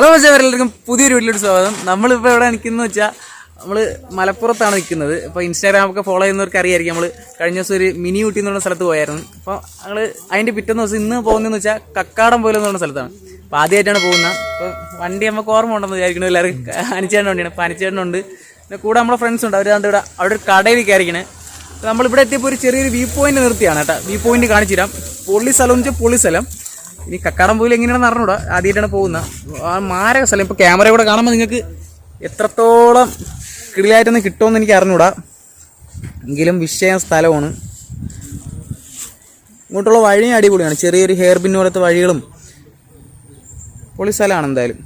Hello എല്ലാവർക്കും പുതിയൊരു വീട്ടിലോട്ട് സ്വാഗതം. നമ്മളിപ്പോൾ എവിടെ നിൽക്കുന്നത് വെച്ചാൽ നമ്മൾ മലപ്പുറത്താണ് നിൽക്കുന്നത്. ഇപ്പോൾ ഇൻസ്റ്റാഗ്രാമൊക്കെ ഫോളോ ചെയ്യുന്നവർക്ക് അറിയായിരിക്കും. നമ്മൾ കഴിഞ്ഞ ദിവസം ഒരു മിനി ഊട്ടി എന്ന് പറഞ്ഞ സ്ഥലത്ത് പോയായിരുന്നു. അപ്പോൾ ഞങ്ങൾ അതിന്റെ പിറ്റേന്ന് ദിവസം ഇന്ന് പോകുന്നതെന്ന് വെച്ചാൽ കക്കാടം പോലെ എന്ന് പറഞ്ഞ സ്ഥലത്താണ്. അപ്പോൾ ആദ്യമായിട്ടാണ് പോകുന്നത്. അപ്പോൾ വണ്ടി നമുക്ക് ഓർമ്മ ഉണ്ടെന്ന് വിചാരിക്കണം എല്ലാവരും അനിച്ചേട്ടൻ വണ്ടിയാണ്. അപ്പോൾ അനിച്ചേട്ടനുണ്ട് പിന്നെ കൂടെ നമ്മുടെ ഫ്രണ്ട്സ് ഉണ്ട്. അവരാണ് ഇവിടെ അവിടെ ഒരു കടയിൽ കയറിക്കണേ നമ്മളിവിടെ എത്തിയപ്പോൾ ഒരു ചെറിയൊരു വ്യൂ പോയിന്റ് നിർത്തിയാണ് കേട്ടോ. വ്യൂ പോയിന്റ് കാണിച്ചു തരാം പൊള്ളി സ്ഥലം എന്ന് വെച്ചാൽ പൊള്ളി സ്ഥലം. ഇനി കക്കാടംപോയിൽ എങ്ങനെയാണെന്ന് അറിഞ്ഞൂടാ. ആദ്യമായിട്ടാണ് പോകുന്നത്. ആ മാരക സ്ഥലം. ഇപ്പോൾ ക്യാമറ കൂടെ കാണുമ്പോൾ നിങ്ങൾക്ക് എത്രത്തോളം കിളിയായിട്ടൊന്ന് കിട്ടുമെന്ന് എനിക്ക് അറിഞ്ഞൂടാ. എങ്കിലും വിഷയം സ്ഥലമാണ്. ഇങ്ങോട്ടുള്ള വഴിയും അടിപൊളിയാണ്. ചെറിയൊരു ഹെയർ പിൻ പോലത്തെ വഴികളും പൊളി സ്ഥലമാണ് എന്തായാലും.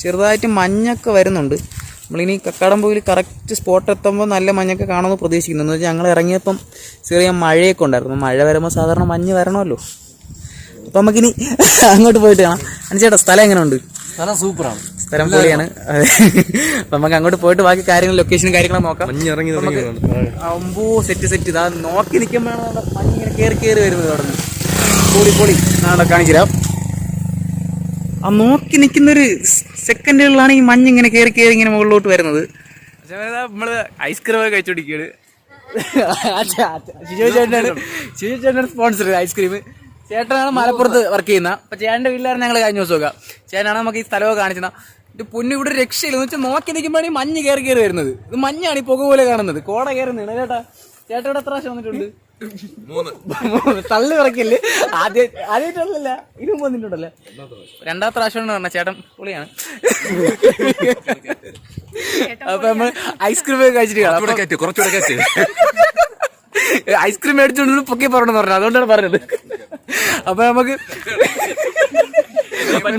ചെറുതായിട്ട് മഞ്ഞൊക്കെ വരുന്നുണ്ട്. നമ്മളിനി കക്കാടംപോയിൽ കറക്റ്റ് സ്പോട്ട് എത്തുമ്പോൾ നല്ല മഞ്ഞൊക്കെ കാണുമെന്ന് പ്രതീക്ഷിക്കുന്നു. എന്ന് വെച്ചാൽ ഞങ്ങൾ ഇറങ്ങിയപ്പം ചെറിയ മഴയൊക്കെ ഉണ്ടായിരുന്നു. മഴ വരുമ്പോൾ സാധാരണ മഞ്ഞ് വരണമല്ലോ. അപ്പം നമുക്കിനി അങ്ങോട്ട് പോയിട്ട് കാണാം. അനുചേട്ടാ സ്ഥലം എങ്ങനെയുണ്ട്? സ്ഥലം സൂപ്പറാണ്. സ്ഥലം പൊളിയാണ്. അതെ. അപ്പം നമുക്ക് അങ്ങോട്ട് പോയിട്ട് ബാക്കി കാര്യങ്ങൾ ലൊക്കേഷനും കാര്യങ്ങളും നോക്കാം. മഞ്ഞ് ഇറങ്ങി അമ്പൂ സെറ്റ് സെറ്റ് ഇതാ നോക്കി നിൽക്കുമ്പോഴാണ് മഞ്ഞ് ഇങ്ങനെ കയറി കയറി വരുന്നത് അവിടെ നിന്ന്. പൊളി പൊളി. നാളെ കാണിച്ചു തരാം ആ നോക്കി നിൽക്കുന്നൊരു സെക്കൻഡുകളിലാണ് ഈ മഞ്ഞ് ഇങ്ങനെ കയറി കയറി ഇങ്ങനെ മുകളിലോട്ട് വരുന്നത്. നമ്മൾ ഐസ്ക്രീം ഒക്കെ കഴിച്ചോണ്ടിരിക്കുകയാണ് ചേട്ടനാണ് സ്പോൺസർ ഐസ്ക്രീം ചേട്ടനാണ് മലപ്പുറത്ത് വർക്ക് ചെയ്യുന്ന. അപ്പൊ ചേട്ടന്റെ വീട്ടിലാണ് ഞങ്ങൾ കഴിഞ്ഞ ദിവസം നോക്കാം ചേട്ടനാണ് നമുക്ക് ഈ സ്ഥലമൊക്കെ കാണിച്ചത് ഇത് പൊന്നു ഇവിടെ രക്ഷയില്ല. എന്ന് വെച്ചാൽ നോക്കി നിൽക്കുമ്പോഴാണ് ഈ മഞ്ഞ് കയറി കയറി വരുന്നത്. ഇത് മഞ്ഞാണ് ഈ പുക പോലെ കാണുന്നത്. കോട കയറുന്നതാണ് ചേട്ടാ. ചേട്ടൻ ഇവിടെ എത്ര പ്രാവശ്യം വന്നിട്ടുണ്ട്. തള്ളി പറക്കില്ലേ ആദ്യം വന്നിട്ടുണ്ടല്ലേ രണ്ടാമത്തെ പ്രാവശ്യം പറഞ്ഞ ചേട്ടൻ പുളിയാണ്. അപ്പൊ നമ്മൾ ഐസ്ക്രീം ഒക്കെ കഴിച്ചിട്ട് കുറച്ചുകൂടെ ഐസ്ക്രീം മേടിച്ചോണ്ട് പൊക്കി പറഞ്ഞു പറഞ്ഞു അതുകൊണ്ടാണ് പറഞ്ഞത്. അപ്പൊ നമുക്ക്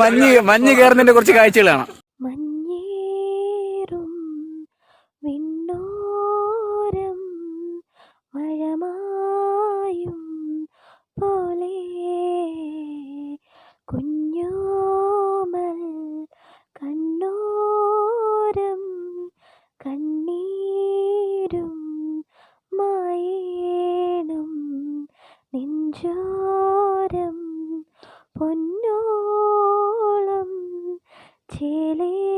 മഞ്ഞ് മഞ്ഞ് കയറുന്നതിന്റെ കുറച്ച് കാഴ്ചകൾ പൊന്നോളം ചേലേറും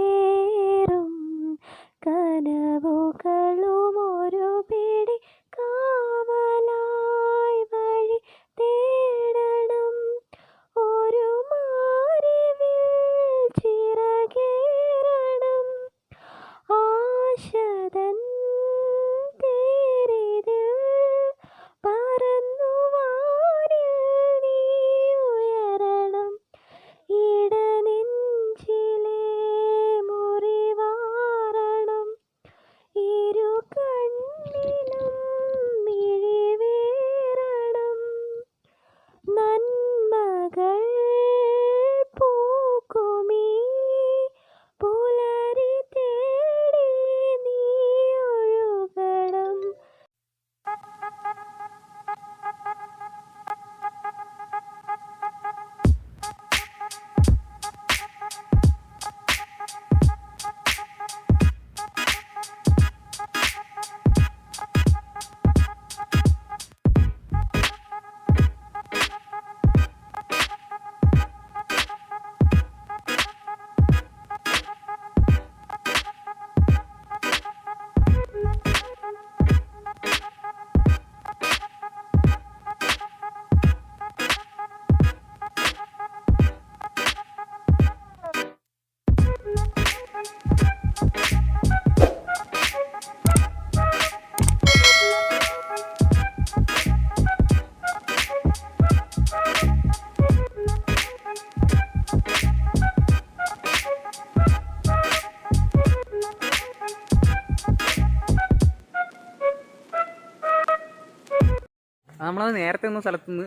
നേരത്തെ ഒന്നും സ്ഥലത്ത് നിന്ന്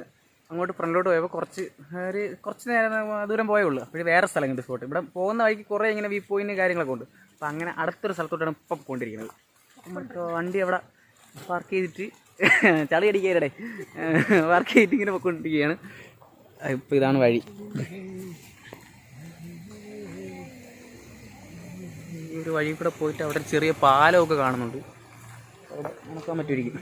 അങ്ങോട്ട് ഫ്രണ്ടിലോട്ട് പോയപ്പോൾ കുറച്ച് ഒരു കുറച്ച് നേരം ദൂരം പോയേ ഉള്ളൂ. അപ്പോൾ വേറെ സ്ഥലം ഉണ്ട് സ്പോട്ട് ഇവിടെ പോകുന്ന വഴിക്ക് കുറേ ഇങ്ങനെ വ്യൂ പോയിന്റ് കാര്യങ്ങളൊക്കെ ഉണ്ട്. അപ്പോൾ അങ്ങനെ അടുത്തൊരു സ്ഥലത്തോട്ടാണ് ഇപ്പം പോയിട്ടിരിക്കുന്നത് നമുക്ക് വണ്ടി അവിടെ പാർക്ക് ചെയ്തിട്ട് ചളി അടിക്കാരുടെ പാർക്ക് ചെയ്തിട്ട് ഇങ്ങനെ പൊയ്ക്കൊണ്ടിരിക്കുകയാണ്. ഇപ്പോൾ ഇതാണ് വഴി. ഈ ഒരു വഴി കൂടെ പോയിട്ട് അവിടെ ചെറിയ പാലമൊക്കെ കാണുന്നുണ്ട്. അവിടെ നടക്കാൻ പറ്റുമായിരിക്കും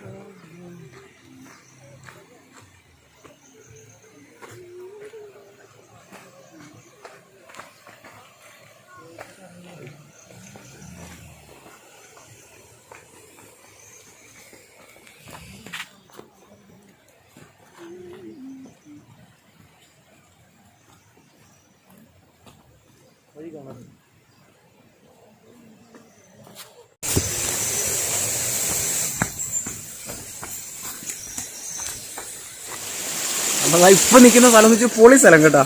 നമ്മളാ ഇപ്പൊ നിൽക്കുന്ന സ്ഥലം എന്ന് വെച്ചാൽ പൊളി സ്ഥലം കേട്ടോ.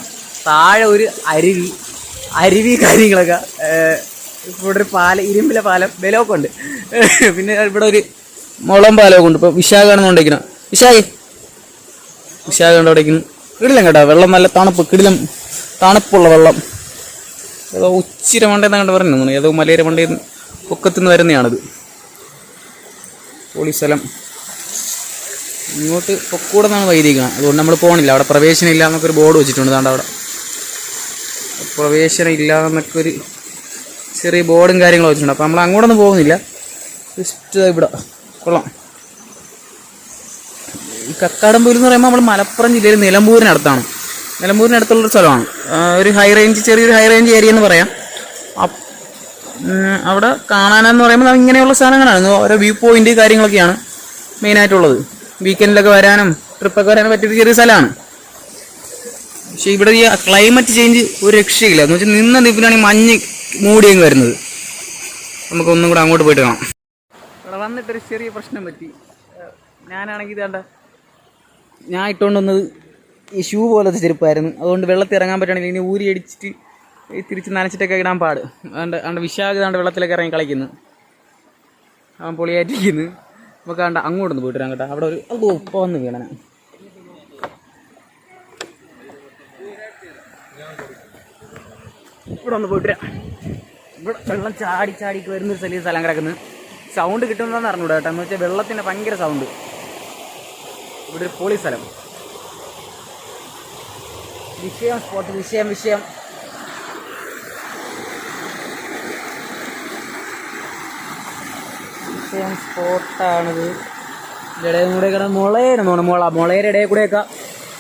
താഴെ ഒരു അരുവി അരുവി കാര്യങ്ങളൊക്കെ ഇവിടെ ഒരു പാലം ഇരുമ്പിലെ പാലം ബലമൊക്കെ ഉണ്ട്. പിന്നെ ഇവിടെ ഒരു മുളം പാലമൊക്കെ ഉണ്ട്. ഇപ്പൊ വിശാഖാണെന്ന് കൊണ്ടിരിക്കണം വിശാഖേ വിശാഖ കൊണ്ടിരിക്കുന്നു കിടിലം കേട്ടോ. വെള്ളം നല്ല തണുപ്പ് കിടിലം തണുപ്പുള്ള വെള്ളം. ഏതോ ഉച്ചിര മണ്ടെന്ന് കണ്ട് പറഞ്ഞു ഏതോ മലയര മണ്ടയിൽ നിന്ന് പൊക്കത്തുനിന്ന് വരുന്നതാണിത് പോളി സ്ഥലം. ഇങ്ങോട്ട് പൊക്കൂടെ നിന്നാണ് വൈദിക്കണം അതുകൊണ്ട് നമ്മൾ പോകണില്ല അവിടെ പ്രവേശനം ഇല്ല എന്നൊക്കെ ഒരു ബോർഡ് വെച്ചിട്ടുണ്ട്. ദാണ്ട് അവിടെ. പ്രവേശനം ഇല്ല എന്നൊക്കെ ഒരു ചെറിയ ബോർഡും കാര്യങ്ങളും വെച്ചിട്ടുണ്ട്. അപ്പോൾ നമ്മൾ അങ്ങോട്ടൊന്നും പോകുന്നില്ല. ജസ്റ്റ് ഇവിടെ. കൊള്ളാം. ഈ എന്ന് പറയുമ്പോൾ നമ്മൾ മലപ്പുറം ജില്ലയിൽ നിലമ്പൂരിനടുത്താണ്. നിലമ്പൂരിനടുത്തുള്ളൊരു സ്ഥലമാണ്. ഒരു ഹൈ റേഞ്ച് ചെറിയൊരു ഹൈ റേഞ്ച് ഏരിയ എന്ന് പറയാം. അവിടെ കാണാനെന്ന് പറയുമ്പോൾ ഇങ്ങനെയുള്ള സ്ഥലങ്ങളാണ് ഓരോ വ്യൂ പോയിന്റ് കാര്യങ്ങളൊക്കെയാണ് മെയിനായിട്ടുള്ളത് വീക്കെൻഡിലൊക്കെ വരാനും ട്രിപ്പൊക്കെ വരാനും പറ്റിയൊരു ചെറിയ സ്ഥലമാണ്. പക്ഷേ ഇവിടെ ഈ ക്ലൈമറ്റ് ചേഞ്ച് ഒരു രക്ഷയില്ല. എന്ന് വെച്ചാൽ നിന്ന നിപ്പിലാണ് ഈ മഞ്ഞ് മൂടിയങ്ങ് വരുന്നത്. നമുക്കൊന്നും കൂടെ അങ്ങോട്ട് പോയിട്ട് കാണാം. ഇവിടെ വന്നിട്ടൊരു ചെറിയ പ്രശ്നം പറ്റി. ഞാനാണെങ്കിൽ ഇതാണ്ട ഞാൻ ഇട്ടുകൊണ്ട് വന്നത് ഈ ഷൂ പോലത്തെ ചെരുപ്പായിരുന്നു. അതുകൊണ്ട് വെള്ളത്തിൽ ഇറങ്ങാൻ പറ്റുകയാണെങ്കിൽ ഇനി ഊരി അടിച്ചിട്ട് തിരിച്ച് നനച്ചിട്ടൊക്കെ ഇടാൻ പാട്. അതുകൊണ്ട് അതുകൊണ്ട് വിശാഖതാണ്ട് വെള്ളത്തിലൊക്കെ ഇറങ്ങി കളിക്കുന്നു. അവൻ പൊളിയായിട്ടിരിക്കുന്നു. നമുക്ക് കണ്ട അങ്ങോട്ടൊന്ന് പോയിട്ട് വരാം കേട്ടോ. അവിടെ ഒരു അത് ഉപ്പ വന്ന് വീണന. ഇവിടെ ഒന്ന് പോയിട്ട് വരാം. ഇവിടെ വെള്ളം ചാടി ചാടി വരുന്നൊരു സ്ഥലം സ്ഥലം കിടക്കുന്നത് സൗണ്ട് കിട്ടുന്നതെന്ന് അറിഞ്ഞൂടാ കേട്ടോ. എന്ന് വെച്ചാൽ വെള്ളത്തിന്റെ ഭയങ്കര സൗണ്ട് ഇവിടെ ഒരു പൊളി സ്ഥലം. വിഷയം സ്പോട്ട് വിഷയം വിഷയം. വിഷയം സ്പോട്ടാണിത് ഇടയിൽ കൂടെ കിടന്ന് മുളയേന്ന് തോന്നുന്നു മുള മുളയുടെ ഇടയിൽ കൂടെയൊക്കെ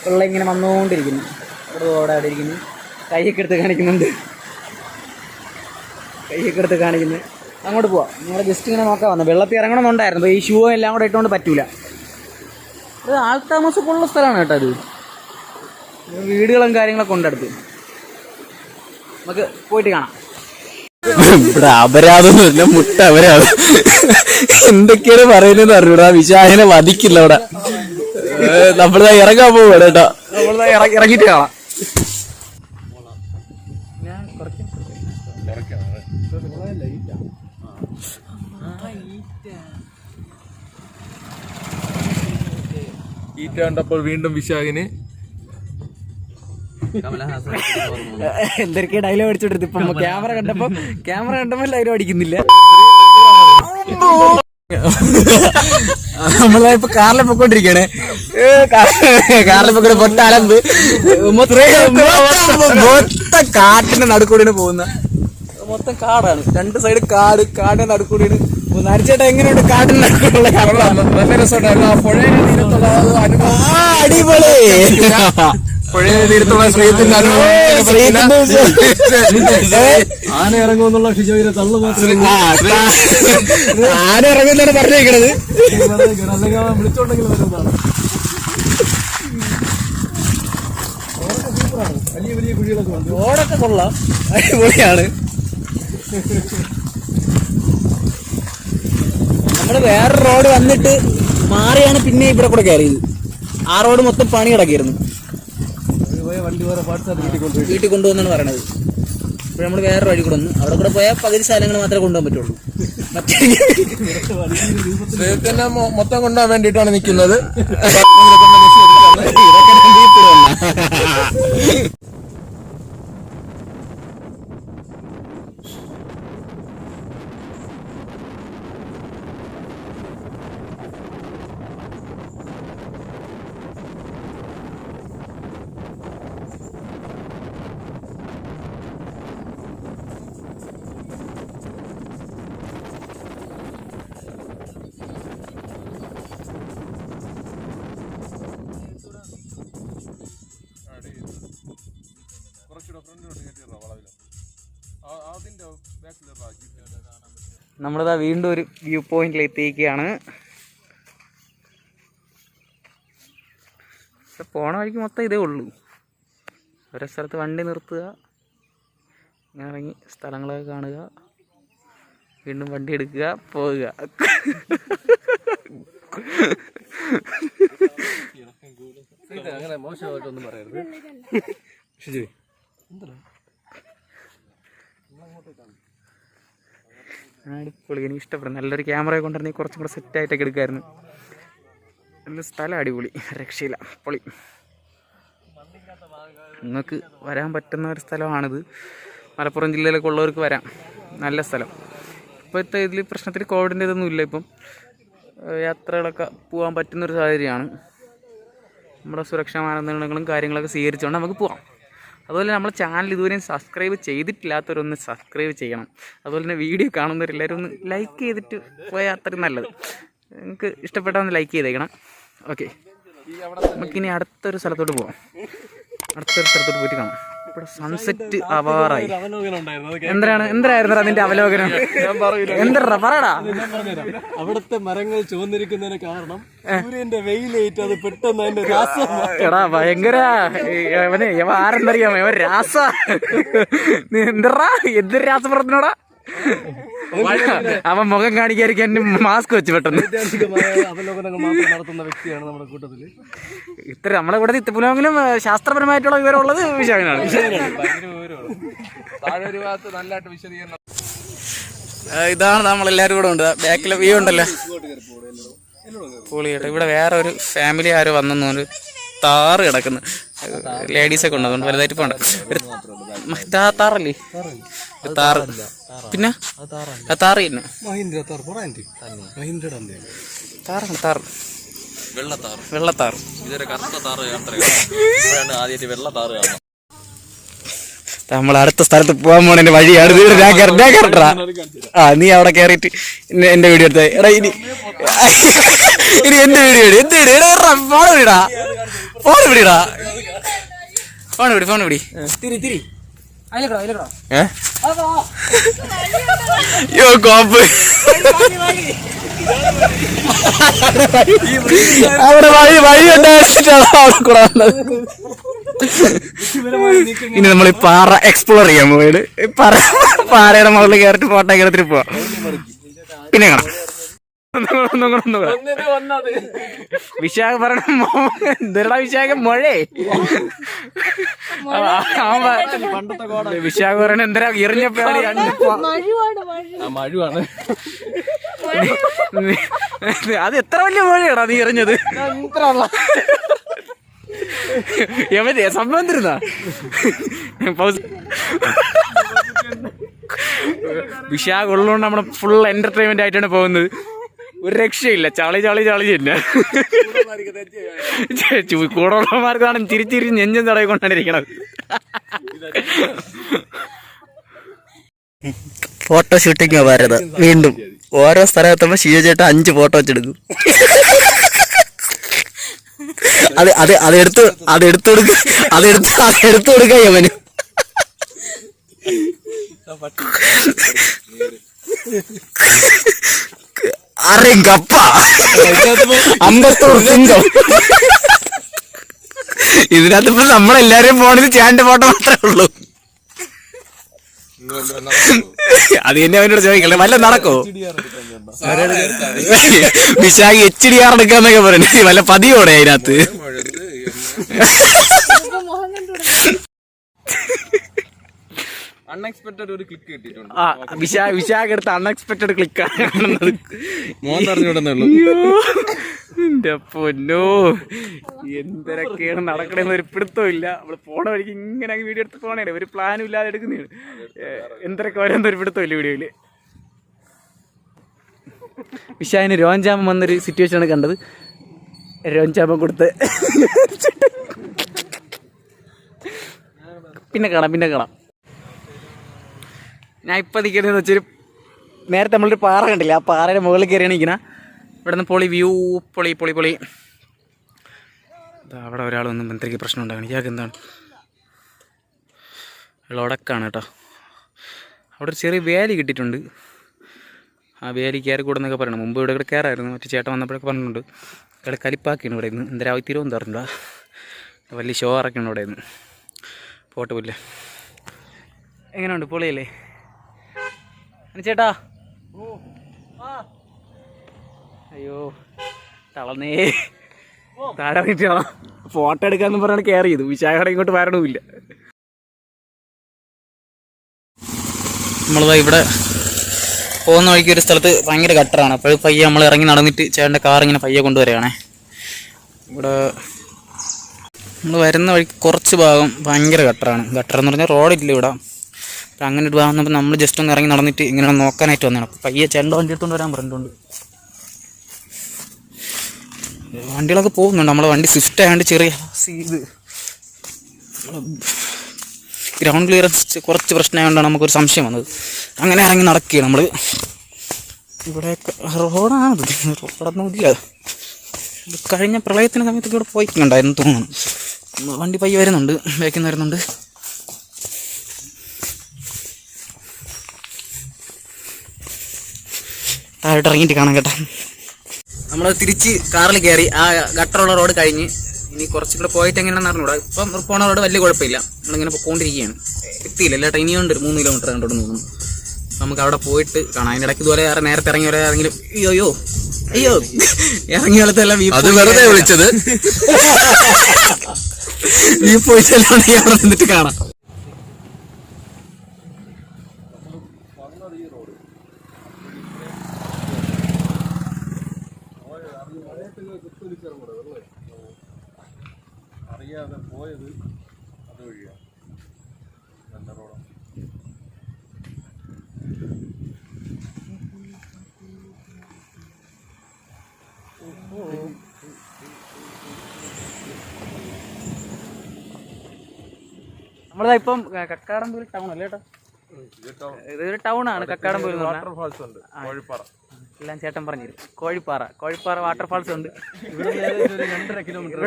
വെള്ളം ഇങ്ങനെ വന്നുകൊണ്ടിരിക്കുന്നു. അവിടെ അവിടെ ഇരിക്കുന്നു. കൈയൊക്കെ എടുത്ത് കാണിക്കുന്നുണ്ട്. കൈയൊക്കെ എടുത്ത് കാണിക്കുന്നു. അങ്ങോട്ട് പോവാം. നിങ്ങൾ ജസ്റ്റ് ഇങ്ങനെ നോക്കാൻ വന്നു. വെള്ളത്തിൽ ഇറങ്ങണമെന്നുണ്ടായിരുന്നു അപ്പോൾ ഈ ഷൂ എല്ലാം കൂടെ ഇട്ടുകൊണ്ട് പറ്റൂല. ഇത് ആൾത്താമസമൊക്കെയുള്ള സ്ഥലമാണ് കേട്ടോ ഇത്. വീടുകളും കാര്യങ്ങളൊക്കെ ഉണ്ട് അടുത്ത്. നമുക്ക് പോയിട്ട് കാണാം. ഇവിടെ അപരാധമൊന്നുമില്ല മുട്ട അപരാധം എന്തൊക്കെയാണ് പറയുന്നത് അറിയൂടാ വിശാഖനെ വധിക്കില്ല അവിടെ നമ്മളിതാ ഇറങ്ങാൻ പോകും കേട്ടോ. നമ്മളിതാ ഇറങ്ങിയിട്ട് കാണാം. ഈറ്റ കണ്ടപ്പോൾ വീണ്ടും വിശാഖിന് എന്തൊക്കെ ഡയലോഗ് അടിച്ചോണ്ടിരുന്നു. ഇപ്പൊ ക്യാമറ കണ്ടപ്പോ ക്യാമറ കണ്ടപ്പോ ഡയലോഗ് അടിക്കുന്നില്ല. നമ്മളാ കാറിലെ കാറിൽ പൊക്കോണ്ടിരിക്കണേ കാറിൽ പൊക്കോണ്ട് പൊട്ട അലമ്പ്. മൊത്തം കാട്ടിന്റെ നടുക്കൂടിയാണ് പോകുന്ന. മൊത്തം കാടാണ്. രണ്ട് സൈഡ് കാട് കാടിന്റെ നടുക്കൂടിയാണ് നരിച്ചേട്ടാ എങ്ങനെയുണ്ട് കാടിന്റെ നടുക്കൂടുള്ള നല്ല രസമുണ്ടായിരുന്നു. ആ പുഴയുടെ തീരത്തുള്ള അനുഭവം. അടിപൊളി. പുഴയുടെ തീരത്തുള്ള ശ്രീകണ്ഠ ആന ഇറങ്ങുമെന്നുള്ള ഷിജോയിലെ തള്ളു മാത്രം ആന ഇറങ്ങുന്നാണ് പറഞ്ഞേക്കണത് അല്ലെങ്കിൽ വിളിച്ചോണ്ടെങ്കിൽ വരുന്നതാണ്. വലിയ വലിയ കുഴികളൊക്കെ ഉണ്ട് ഓടൊക്കെ കൊള്ളാം. അടിപൊളിയാണ്. നമ്മൾ വേറെ റോഡ് വന്നിട്ട് മാറിയാണ് പിന്നെ ഇവിടെ കൂടെ കയറിയത്. ആ റോഡ് മൊത്തം പണി കിടക്കിയിരുന്നു വണ്ടി വേറെ വീട്ടിൽ കൊണ്ടുവന്നാണ് പറയണത്. ഇപ്പോൾ നമ്മൾ വേറെ വഴി കൂടെ വന്നു. അവിടെ കൂടെ പോയാൽ പകുതി സാധനങ്ങൾ മാത്രമേ കൊണ്ടുപോകാൻ പറ്റുള്ളൂ. മറ്റേ മൊത്തം കൊണ്ടുപോകാൻ വേണ്ടിയിട്ടാണ് നിൽക്കുന്നത്. നമ്മളിതാ വീണ്ടും ഒരു വ്യൂ പോയിന്റിൽ എത്തിയിരിക്കുകയാണ്. പോണ വഴിക്ക് മൊത്തം ഇതേ ഉള്ളൂ. ഓരോ സ്ഥലത്ത് വണ്ടി നിർത്തുക ഇങ്ങനെ ഇറങ്ങി സ്ഥലങ്ങളൊക്കെ കാണുക വീണ്ടും വണ്ടി എടുക്കുക പോവുക. അങ്ങനെ മോശമായിട്ടൊന്നും പറയരുത്. ഷിജു അടിപൊളി. എനിക്ക് ഇഷ്ടപ്പെടും നല്ലൊരു ക്യാമറ കൊണ്ടുവരുന്നെങ്കിൽ കുറച്ചും കൂടെ സെറ്റായിട്ടൊക്കെ എടുക്കായിരുന്നു. നല്ല സ്ഥലം അടിപൊളി. രക്ഷയില്ല. പൊളി. നിങ്ങൾക്ക് വരാൻ പറ്റുന്ന ഒരു സ്ഥലമാണിത്. മലപ്പുറം ജില്ലയിലൊക്കെ ഉള്ളവർക്ക് വരാം. നല്ല സ്ഥലം. ഇപ്പോഴത്തെ ഇതിൽ പ്രശ്നത്തിൽ കോവിഡിന്റെ ഇതൊന്നും ഇല്ല ഇപ്പം. യാത്രകളൊക്കെ പോകാൻ പറ്റുന്നൊരു സാഹചര്യമാണ്. നമ്മുടെ സുരക്ഷാ മാനദണ്ഡങ്ങളും കാര്യങ്ങളൊക്കെ സ്വീകരിച്ചുകൊണ്ട് നമുക്ക് പോകാം അതുപോലെ നമ്മുടെ ചാനൽ ഇതുവരെയും സബ്സ്ക്രൈബ് ചെയ്തിട്ടില്ലാത്തവരൊന്ന് സബ്സ്ക്രൈബ് ചെയ്യണം. അതുപോലെ തന്നെ വീഡിയോ കാണുന്നവരെല്ലാവരും ഒന്ന് ലൈക്ക് ചെയ്തിട്ട് പോയാൽ അത്രയും നല്ലത്. നിങ്ങൾക്ക് ഇഷ്ടപ്പെട്ടാൽ ഒന്ന് ലൈക്ക് ചെയ്തേക്കണം. ഓക്കെ നമുക്കിനി അടുത്തൊരു സ്ഥലത്തോട്ട് പോകാം അടുത്തൊരു സ്ഥലത്തോട്ട് പോയിട്ട് കാണാം. ഇവിടെ സൺസെറ്റ് അവാറായി എന്തിനാണ്? എന്തായിരുന്നു അതിന്റെ അവലോകനം? ഞാൻ പറയില്ല. എന്താ പറയടാ. അവിടുത്തെ മരങ്ങൾ ചുവന്നിരിക്കുന്നതിന് കാരണം സൂര്യന്റെ വെയിലേറ്റ് അത് പെട്ടെന്ന് അതിന്റെ രാസം എടാ ഭയങ്കര. ആരെന്തറിയാമോ ഇവ ആരെന്നറിയാമോ ഇവൻ രാസ. എന്തറാ എന്തൊരു രാസപ്രവർത്തനോടാ അവൻ മുഖം കാണിക്കാതിരിക്കാൻ മാസ്ക് വെച്ച് പെട്ടെന്ന്. നടത്തുന്ന വ്യക്തിയാണ് നമ്മുടെ കൂട്ടത്തിൽ. ഇത്ര നമ്മളെ കൂടെ ഇത്തപ്പുലെങ്കിലും ശാസ്ത്രപരമായിട്ടുള്ള വിവരമുള്ളത് വിശാഖനാണ്. ഇതാണ് ഒരു എല്ലാരും നല്ലതായിട്ട് വിശദീകരണം. ഇതാണ് നമ്മളെല്ലാരും കൂടെ ഉണ്ട്. ബാക്കിലെ വ്യൂ ഉണ്ടല്ലോ. പൊളിയായിട്ട് ഇവിടെ വേറെ ഒരു ഫാമിലി ആരോ വന്നെന്ന് ഒരു താറ് കിടക്കുന്നു. ലേഡീസൊക്കെ ഉണ്ട്? അതുകൊണ്ട് വലുതായിട്ട് പോണ്ട. ഒരു താറല്ലേ? താറ താറ്. പിന്നെ? താറ് തന്നെ. മഹീന്ദ്ര താർ പറയാൻ മഹീന്ദ്രയുടെ അന്തേ താറാണ് താറ് വെള്ളത്താറ്. വെള്ളത്താറ്. ഇതൊരു കറുത്ത താറ് ഇപ്പോഴാണ് ആദ്യമായിട്ട് വെള്ളത്താറ് കാണുന്നത്. നമ്മൾ അടുത്ത സ്ഥലത്ത് പോകാൻ പോണതിന്റെ വഴിയാണ് ഞാൻ ഞാൻ ആ നീ അവിടെ കേറിട്ട് എന്റെ വീഡിയോ എടുത്ത. എടാ ഇനി ഇനി എന്റെ വീഡിയോ ഇട് എന്ത് വീഡിയോ ഫോൺ വിടാ ഫോൺ വിടിടാ. ഫോൺ വിടി ഫോൺ വിടി. തിരി തിരി. യോ കോപ്പ്. അവിടെ വഴി വഴി ഉണ്ടായിട്ടാണ് അവിടെ കൂടെ വന്നത്. ഇനി നമ്മൾ ഈ പാറ എക്സ്പ്ലോർ ചെയ്യാൻ പോയത് പാറ പാറയുടെ മുകളിൽ കയറിട്ട് ഫോട്ടോ ഒക്കെ എടുത്തിട്ട് പോവാം. പിന്നെ കാണാം. ഒന്നും കൂടെ. വിശാഖ പറയണ എന്തിനാ വിശാഖ? മഴേ. വിശാഖ പറയണ എന്തിനാ എറിഞ്ഞപ്പോ രണ്ട് പോ- ആ മഴുവാണ്. അത് എത്ര വലിയ മഴയാടാ നീ എറിഞ്ഞത്? എവിടെ സംഭവം തരുന്ന വിശാഖ ഉള്ളതുകൊണ്ട് നമ്മൾ ഫുൾ എന്റർടൈൻമെന്റ് ആയിട്ടാണ് പോകുന്നത്. ഒരു രക്ഷയില്ല. ചളി ചളി ചളി തന്നെ കൂടുള്ളമാർക്കാണ് ചിരിച്ചിരി നെഞ്ഞും തടവിക്കൊണ്ടാണ് ഇരിക്കണത് ഫോട്ടോ ഷൂട്ടിംഗ് വരത് വീണ്ടും ഓരോ സ്ഥലത്തുമ്പോ ശിവചേട്ട അഞ്ച് ഫോട്ടോ വെച്ചെടുക്കും. അത് അത് അതെടുത്ത് അതെടുത്ത് കൊടുക്ക അതെടുത്ത് അതെടുത്ത് കൊടുക്ക യമന്. അറിയും കപ്പ അമ്പത്തൂർ സിംഗം ഇതിനകത്ത് ഇപ്പൊ നമ്മളെല്ലാരും ഫോണിൽ ചേട്ടന്റെ ഫോട്ടോ മാത്രമേ ഉള്ളൂ. അത് തന്നെ അവനോട് ചോദിക്കല്ലേ വല്ല നടക്കോ? വിശാഖി എച്ച് ഡി ആർ എടുക്കാന്നൊക്കെ പറയണേ വല്ല പതിയോടെ അതിനകത്ത്? അൺഎക്സ്പെക്ടഡ് ഒരു ക്ലിക്ക് കിട്ടിയിട്ടുണ്ട്. ആ വിശാ വിശാഖ എടുത്ത അൺഎക്സ്പെക്ടഡ് ക്ലിക്കാണ് കാണുന്നത് മോൻ അറിഞ്ഞുവിടുന്നേ ഉള്ളൂ. എന്റെ പൊന്നോ. എന്തൊക്കെയാണ് നടക്കണെന്ന് ഒരു പിടുത്തവും ഇല്ല. അവൾ പോണ വഴിക്ക് ഇങ്ങനെ വീഡിയോ എടുത്ത് പോണേ ഒരു പ്ലാനും ഇല്ലാതെ എടുക്കുന്നതാണ്. എന്തൊക്കെ വരുന്ന ഒരു പിടുത്തവും ഇല്ല വീഡിയോയിൽ വിശാഖിന് രോഞ്ചാമം വന്നൊരു സിറ്റുവേഷൻ ആണ് കണ്ടത്. രോഞ്ചാമം കൊടുത്ത്. പിന്നെ കാണാം പിന്നെ കാണാം. ഞാൻ ഇപ്പോൾ നിൽക്കുന്നതെന്ന് വെച്ചൊരു നേരത്തെ നമ്മളൊരു പാറ കണ്ടില്ല? ആ പാറയുടെ മുകളിൽ കയറിയാണ് നിൽക്കുന്ന ഇവിടെ നിന്ന് പൊളി വ്യൂ പൊളി പൊളി പൊളി. അവിടെ ഒരാളൊന്നും എന്തൊക്കെ പ്രശ്നം ഉണ്ടാകണം ഇയാൾക്ക് എന്താണ്? ഉടക്കാണ് കേട്ടോ. അവിടെ ഒരു ചെറിയ വേലി കിട്ടിയിട്ടുണ്ട്. ആ വേലി കയറി കൂടുന്നൊക്കെ പറയണം. മുമ്പ് ഇവിടെ ഇവിടെ കയറായിരുന്നു. മറ്റേ ചേട്ടൻ വന്നപ്പോഴൊക്കെ പറഞ്ഞിട്ടുണ്ട്. ഇവിടെ കലിപ്പാക്കിയാണ് ഇവിടെ നിന്ന് എന്തരാവി തീരവും പറഞ്ഞില്ല വലിയ ഷോ ഇറക്കണം ഇവിടെ നിന്ന് പോട്ട് പുല്ല്. എങ്ങനെയുണ്ട്? പൊളിയല്ലേ? ചേട്ടാ അയ്യോ. തളന്നേ താഴെ ഫോട്ടോ എടുക്കാന്ന് പറഞ്ഞാണ് കെയർ ചെയ്തു വിശാഖട ഇങ്ങോട്ട് വരണമില്ല നമ്മളിതാ ഇവിടെ പോകുന്ന വഴിക്ക് ഒരു സ്ഥലത്ത് ഭയങ്കര ഗട്ടറാണ് അപ്പോൾ പയ്യെ നമ്മൾ ഇറങ്ങി നടന്നിട്ട് ചേട്ടന്റെ കാർ ഇങ്ങനെ പയ്യെ കൊണ്ടുവരികയാണേ. ഇവിടെ നമ്മൾ വരുന്ന വഴിക്ക് കുറച്ച് ഭാഗം ഭയങ്കര ഗട്ടറാണ് ഗട്ടർ എന്ന് പറഞ്ഞാൽ റോഡില്ല ഇവിടെ. അപ്പം അങ്ങനെ ഒരു ഭാഗം വന്നപ്പോൾ നമ്മൾ ജസ്റ്റ് ഒന്ന് ഇറങ്ങി നടന്നിട്ട് ഇങ്ങനെ നോക്കാനായിട്ട് വന്നതാണ്. അപ്പോൾ പയ്യെ ചേട്ടന്റെ വണ്ടി എടുത്തുകൊണ്ട് വരാൻ പറഞ്ഞിട്ടുണ്ട്. വണ്ടികളൊക്കെ പോകുന്നുണ്ട്. നമ്മളെ വണ്ടി സ്വിഫ്റ്റ് ആയതുകൊണ്ട് ചെറിയ ഇത്. ഗ്രൗണ്ട് ക്ലിയറൻസ് കുറച്ച് പ്രശ്നമായതുകൊണ്ടാണ് നമുക്കൊരു സംശയം വന്നത്. അങ്ങനെ ഇറങ്ങി നടക്കുകയാണ് നമ്മൾ ഇവിടെ റോഡാണ് റോഡൊന്നും ഇല്ല കഴിഞ്ഞ പ്രളയത്തിന്റെ സമയത്തൊക്കെ ഇവിടെ പോയിട്ടുണ്ടായിരുന്നു തോന്നുന്നു. വണ്ടി പയ്യെ വരുന്നുണ്ട്. ബാക്കിൽ നിന്ന് വരുന്നുണ്ട്. താഴോട്ട് ഇറങ്ങിയിട്ട് കാണാം കേട്ടോ. നമ്മൾ തിരിച്ച് കാറിൽ കയറി ആ ഗട്ടറുള്ള റോഡ് കഴിഞ്ഞ് ഇനി കുറച്ചും കൂടെ പോയിട്ട് എങ്ങനെയാണെന്ന് അറിഞ്ഞൂടാ. ഇപ്പം പോണ റോഡ് വലിയ കുഴപ്പമില്ല. നമ്മളിങ്ങനെ പൊക്കോണ്ടിരിക്കുകയാണ്. എത്തിയില്ല. അല്ലേട്ടാ ഇനിയുണ്ട് ഒരു മൂന്ന് കിലോമീറ്റർ കണ്ടോട്ട് തോന്നുന്നു. നമുക്ക് അവിടെ പോയിട്ട് കാണാം. അതിന്റെ ഇടയ്ക്ക് ഇതുപോലെ വേറെ നേരത്തെ ഇറങ്ങി വരെ ആരെങ്കിലും അയ്യോ അയ്യോ അയ്യോ. ഇറങ്ങിയ സ്ഥലത്തെല്ലാം അത് വെറുതെ വിളിച്ചത്. നീ പോയിട്ടെല്ലാം അവിടെ നിന്നിട്ട് കാണാം. നമ്മളിതാ ഇപ്പം കക്കാടംപൊയിൽ ടൗൺ അല്ലേ കേട്ടോ ഇതൊരു ടൗൺ ആണ് കക്കാടംപൊയിൽ എന്ന് പറഞ്ഞാൽ ഫാൾസ് ഉണ്ട് കോഴിപ്പാറ. എല്ലാം ചേട്ടൻ പറഞ്ഞിരും കോഴിപ്പാറ കോഴിപ്പാറ വാട്ടർഫാൾസ് ഉണ്ട്. ഇവിടെ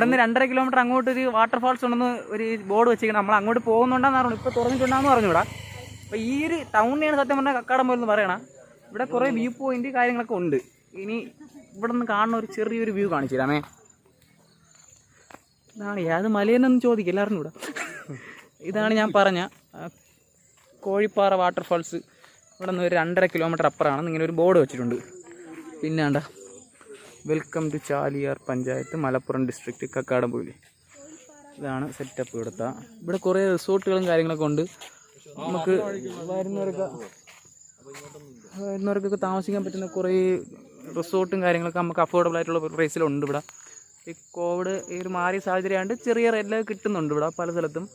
നിന്ന് രണ്ടര കിലോമീറ്റർ അങ്ങോട്ട് ഒരു വാട്ടർഫാൾസ് ഉണ്ടെന്ന് ഒരു ബോർഡ് വെച്ചിരിക്കണം നമ്മൾ അങ്ങോട്ട് പോകുന്നുണ്ടെന്ന് പറഞ്ഞു ഇപ്പോൾ തുറന്നിട്ടുണ്ടെന്ന് പറഞ്ഞുകൂടാ അപ്പോൾ ഈ ഒരു ടൗണിനെയാണ് സത്യം പറഞ്ഞാൽ കക്കാടംപൊയിൽ എന്ന് പറയണം. ഇവിടെ കുറേ വ്യൂ പോയിന്റ് കാര്യങ്ങളൊക്കെ ഉണ്ട്. ഇനി ഇവിടെ നിന്ന് കാണുന്ന ഒരു ചെറിയൊരു വ്യൂ കാണിച്ചു തരാമേ ഇതാണ് ഏത് മലയെന്നൊന്നും ചോദിക്കും എല്ലാവരും കൂടെ ഇതാണ് ഞാൻ പറഞ്ഞ കോഴിപ്പാറ വാട്ടർഫാൾസ് ഇവിടെ നിന്ന് ഒരു രണ്ടര കിലോമീറ്റർ അപ്പുറമാണ്. ഇങ്ങനെ ഒരു ബോർഡ് വെച്ചിട്ടുണ്ട്. പിന്നാണ്ട welcome to Chaliyar panchayat Malappuram district Kakkadampoyil ഇതാണ് സെറ്റപ്പ് ഇവിടുത്തെ. ഇവിടെ കുറേ റിസോർട്ടുകളും കാര്യങ്ങളൊക്കെ ഉണ്ട്. നമുക്ക് വരുന്നവരൊക്കെ വരുന്നവർക്കൊക്കെ താമസിക്കാൻ പറ്റുന്ന കുറേ റിസോർട്ടും കാര്യങ്ങളൊക്കെ നമുക്ക് അഫോർഡബിൾ ആയിട്ടുള്ള പ്രൈസിലുണ്ട് ഇവിടെ. ഈ കോവിഡ് ഈ ഒരു മാറിയ സാഹചര്യമായിട്ട് ചെറിയ റേറ്റിലൊക്കെ കിട്ടുന്നുണ്ട് ഇവിടെ പല സ്ഥലത്തും.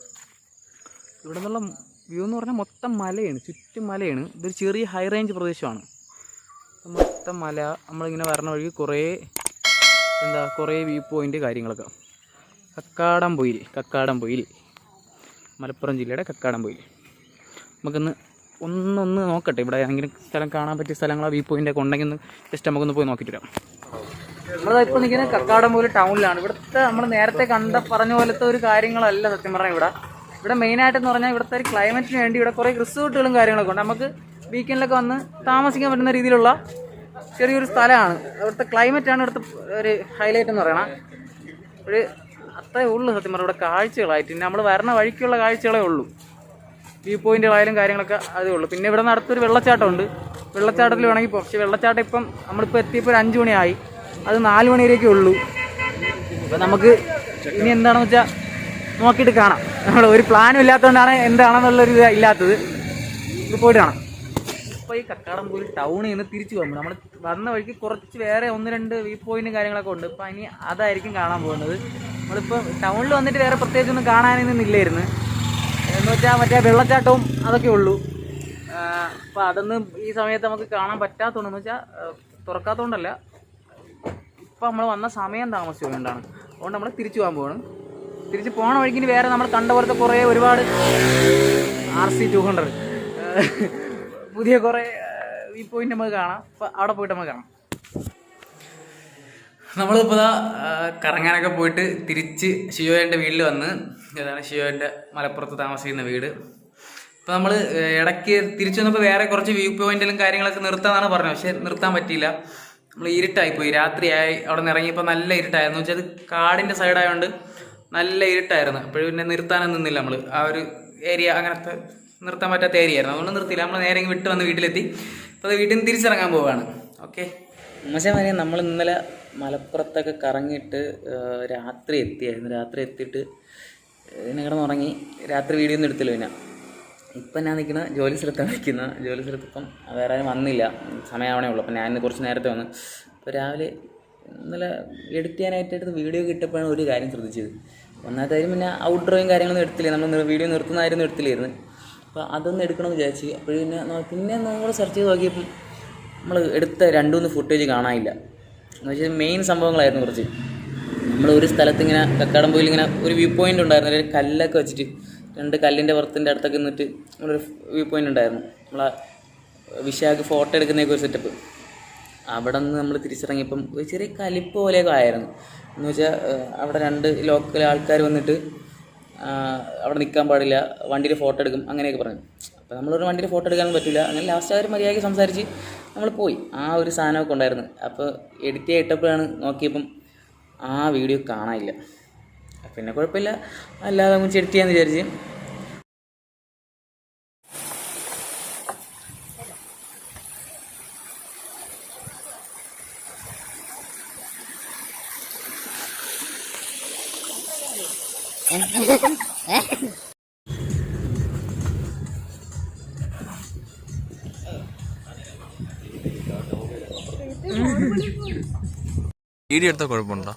ഇവിടെ നിന്നുള്ള വ്യൂ എന്ന് പറഞ്ഞാൽ മൊത്തം മലയാണ് ചുറ്റും മലയാണ്. ഇതൊരു ചെറിയ ഹൈ റേഞ്ച് പ്രദേശമാണ്. മൊത്തം മല നമ്മളിങ്ങനെ വരണ വഴി കുറേ എന്താ കുറേ വ്യൂ പോയിന്റ് കാര്യങ്ങളൊക്കെ. കക്കാടംപൊയിൽ കക്കാടംപൊയിൽ മലപ്പുറം ജില്ലയുടെ കക്കാടംപൊയിൽ നമുക്കൊന്ന് ഒന്നൊന്ന് നോക്കട്ടെ. ഇവിടെ ഏതെങ്കിലും സ്ഥലം കാണാൻ പറ്റിയ സ്ഥലങ്ങളോ വ്യൂ പോയിന്റ് ഒക്കെ ഉണ്ടെങ്കിൽ ജസ്റ്റ് നമുക്കൊന്ന് പോയി നോക്കിയിട്ട് വരാം. നമ്മളിപ്പോൾ കക്കാടം കക്കാടംപൊയിൽ ടൗണിലാണ് ഇവിടുത്തെ നമ്മൾ നേരത്തെ കണ്ട പറഞ്ഞ പോലത്തെ ഒരു കാര്യങ്ങളല്ല സത്യം പറഞ്ഞാൽ ഇവിടെ. ഇവിടെ മെയിനായിട്ടെന്ന് പറഞ്ഞാൽ ഇവിടുത്തെ ഒരു ക്ലൈമറ്റിന് വേണ്ടി ഇവിടെ കുറേ റിസോർട്ടുകളും കാര്യങ്ങളൊക്കെ ഉണ്ട്. നമുക്ക് വീക്കെൻഡിലൊക്കെ വന്ന് താമസിക്കാൻ പറ്റുന്ന രീതിയിലുള്ള ചെറിയൊരു സ്ഥലമാണ്. ഇവിടുത്തെ ക്ലൈമറ്റാണ് ഇവിടുത്തെ ഒരു ഹൈലൈറ്റ് എന്ന് പറയണം. ഒരു അത്രേ ഉള്ളൂ സത്യം പറഞ്ഞാൽ ഇവിടെ കാഴ്ചകളായിട്ട്. നമ്മൾ വരണ വഴിക്കുള്ള കാഴ്ചകളേ ഉള്ളൂ. വ്യൂ പോയിന്റുകളായാലും കാര്യങ്ങളൊക്കെ അതേ ഉള്ളൂ. പിന്നെ ഇവിടെ നടത്തൊരു വെള്ളച്ചാട്ടമുണ്ട്. വെള്ളച്ചാട്ടത്തിൽ വേണമെങ്കിൽ പോകും. പക്ഷേ വെള്ളച്ചാട്ടം ഇപ്പം നമ്മളിപ്പോൾ എത്തിയപ്പോൾ ഒരു അഞ്ച് മണിയായി. അത് നാല് മണി ഉള്ളൂ. അപ്പം നമുക്ക് ഇനി എന്താണെന്ന് വെച്ചാൽ നോക്കിയിട്ട് കാണാം. നമ്മൾ ഒരു പ്ലാനും ഇല്ലാത്തതുകൊണ്ടാണ് എന്താണെന്നുള്ളൊരു ഇത് ഇല്ലാത്തത്. ഇത് പോയിട്ട് കാണാം. ഇപ്പോൾ ഈ കക്കാടംപൊയിൽ ടൗണിൽ നിന്ന് തിരിച്ചു പോകുമ്പോൾ നമ്മൾ വന്ന വഴിക്ക് കുറച്ച് വേറെ ഒന്ന് രണ്ട് വ്യൂ പോയിന്റും കാര്യങ്ങളൊക്കെ ഉണ്ട്. അപ്പോൾ ഇനി അതായിരിക്കും കാണാൻ പോകുന്നത്. നമ്മളിപ്പോൾ ടൗണിൽ വന്നിട്ട് വേറെ പ്രത്യേകിച്ചൊന്നും കാണാനൊന്നും ഇല്ലായിരുന്നു. എന്ന് വെച്ചാൽ മറ്റേ വെള്ളച്ചാട്ടവും അതൊക്കെ ഉള്ളൂ. അപ്പോൾ അതൊന്നും ഈ സമയത്ത് നമുക്ക് കാണാൻ പറ്റാത്തതുകൊണ്ടെന്ന് വെച്ചാൽ തുറക്കാത്തതുകൊണ്ടല്ല ഇപ്പം നമ്മൾ വന്ന സമയം താമസിച്ചു കൊണ്ടാണ് അതുകൊണ്ട് നമ്മൾ തിരിച്ചു പോകാൻ പോവാണ്. തിരിച്ച് പോണ വഴിക്ക് വേറെ നമ്മൾ കണ്ട പോലത്തെ കുറേ ഒരുപാട് ആർ സി ടു ഹൺഡ്രഡ് പുതിയ കുറേ ഈ പോയിന്റ് നമുക്ക് കാണാം. അപ്പം അവിടെ പോയിട്ട് നമുക്ക് കാണാം. നമ്മളിപ്പോൾ കറങ്ങാനൊക്കെ പോയിട്ട് തിരിച്ച് ഷിയോന്റെ വീട്ടിൽ വന്ന് ഇതാണ് ഷിയോന്റെ മലപ്പുറത്ത് താമസിക്കുന്ന വീട്. ഇപ്പോൾ നമ്മൾ ഇടയ്ക്ക് തിരിച്ചു വന്നപ്പോൾ വേറെ കുറച്ച് വ്യൂ പോയിന്റിലും കാര്യങ്ങളൊക്കെ നിർത്താന്നാണ് പറഞ്ഞത്. പക്ഷേ നിർത്താൻ പറ്റിയില്ല. നമ്മൾ ഇരുട്ടായി പോയി രാത്രിയായി. അവിടെ നിന്ന് ഇറങ്ങിയപ്പോൾ നല്ല ഇരുട്ടായിരുന്നു. വെച്ചാൽ അത് കാടിന്റെ സൈഡായതുകൊണ്ട് നല്ല ഇരുട്ടായിരുന്നു. അപ്പോഴും പിന്നെ നിർത്താനൊന്നും നിന്നില്ല നമ്മൾ ആ ഒരു ഏരിയ അങ്ങനത്തെ നിർത്താൻ പറ്റാത്ത ഏരിയ ആയിരുന്നു. അതുകൊണ്ട് നിർത്തിയില്ല. നമ്മൾ നേരെ വിട്ട് വന്ന് വീട്ടിലെത്തി. അപ്പോൾ വീട്ടിൽ നിന്ന് തിരിച്ചിറങ്ങാൻ പോവുകയാണ് ഓക്കെ. പക്ഷേ പറയാം നമ്മൾ ഇന്നലെ മലപ്പുറത്തൊക്കെ കറങ്ങിയിട്ട് രാത്രി എത്തിയായിരുന്നു. രാത്രി എത്തിയിട്ട് പിന്നെ കിടന്നുറങ്ങി. രാത്രി വീഡിയോ ഒന്നും എടുത്തില്ല പിന്നെ. ഇപ്പം ഞാൻ നിൽക്കുന്ന ജോലി സ്ഥലത്താണ് നിൽക്കുന്നത് ജോലി സ്ഥലത്ത് ഇപ്പം വേറെ ആരും വന്നില്ല. സമയമാവണേ ഉള്ളൂ. അപ്പം ഞാൻ കുറച്ച് നേരത്തെ വന്നു. അപ്പോൾ രാവിലെ ഇന്നലെ എഡിറ്റ് ചെയ്യാനായിട്ട് വീഡിയോ കിട്ടപ്പോഴാണ് ഒരു കാര്യം ശ്രദ്ധിച്ചത്. ഒന്നാമത്തെ കാര്യം ഔട്ട് ഡ്രോയും കാര്യങ്ങളൊന്നും എടുത്തില്ല? നമ്മൾ വീഡിയോ നിർത്തുന്നതായിരുന്നു എടുത്തില്ലായിരുന്നു. അപ്പോൾ അതൊന്നും എടുക്കണമെന്ന് വിചാരിച്ചു. അപ്പോൾ പിന്നെ പിന്നെ നമ്മൾ സെർച്ച് ചെയ്ത് നോക്കിയപ്പം നമ്മൾ എടുത്ത രണ്ട് മൂന്ന് ഫുട്ടേജ് കാണാനില്ല. എന്ന് വെച്ചാൽ മെയിൻ സംഭവങ്ങളായിരുന്നു കുറച്ച്. നമ്മൾ ഒരു സ്ഥലത്ത് ഇങ്ങനെ കക്കാടം പോയിൽ ഇങ്ങനെ ഒരു വ്യൂ പോയിന്റ് ഉണ്ടായിരുന്നു. ഒരു കല്ലൊക്കെ വെച്ചിട്ട് രണ്ട് കല്ലിന്റെ പുറത്തിന്റെ അടുത്തൊക്കെ നിന്നിട്ട് നമ്മളൊരു വ്യൂ പോയിന്റ് ഉണ്ടായിരുന്നു. നമ്മളെ വിശാഖ് ഫോട്ടോ എടുക്കുന്നതൊക്കെ ഒരു സെറ്റപ്പ് അവിടെ നിന്ന് നമ്മൾ തിരിച്ചിറങ്ങിയപ്പം ഒരു ചെറിയ കലിപ്പ് പോലെയൊക്കെ ആയിരുന്നു. എന്ന് വെച്ചാൽ അവിടെ രണ്ട് ലോക്കൽ ആൾക്കാർ വന്നിട്ട് അവിടെ നിൽക്കാൻ പാടില്ല വണ്ടിയിൽ ഫോട്ടോ എടുക്കും അങ്ങനെയൊക്കെ പറഞ്ഞു. അപ്പോൾ നമ്മളൊരു വണ്ടിയിൽ ഫോട്ടോ എടുക്കാനൊന്നും പറ്റില്ല അങ്ങനെ ലാസ്റ്റ് അവർ മര്യാദയ്ക്ക് സംസാരിച്ച് നമ്മൾ പോയി. ആ ഒരു സാധനമൊക്കെ ഉണ്ടായിരുന്നു. അപ്പോൾ എഡിറ്റ് ചെയ്തിട്ടപ്പോഴാണ് നോക്കിയപ്പം ആ വീഡിയോ കാണാനില്ല. പിന്നെ കുഴപ്പമില്ല. അല്ലാതെ നമുക്ക് എഡിറ്റ് ചെയ്യാമെന്ന് വിചാരിച്ച് വീഡിയോ എടുത്താൽ കുഴപ്പമുണ്ടോ?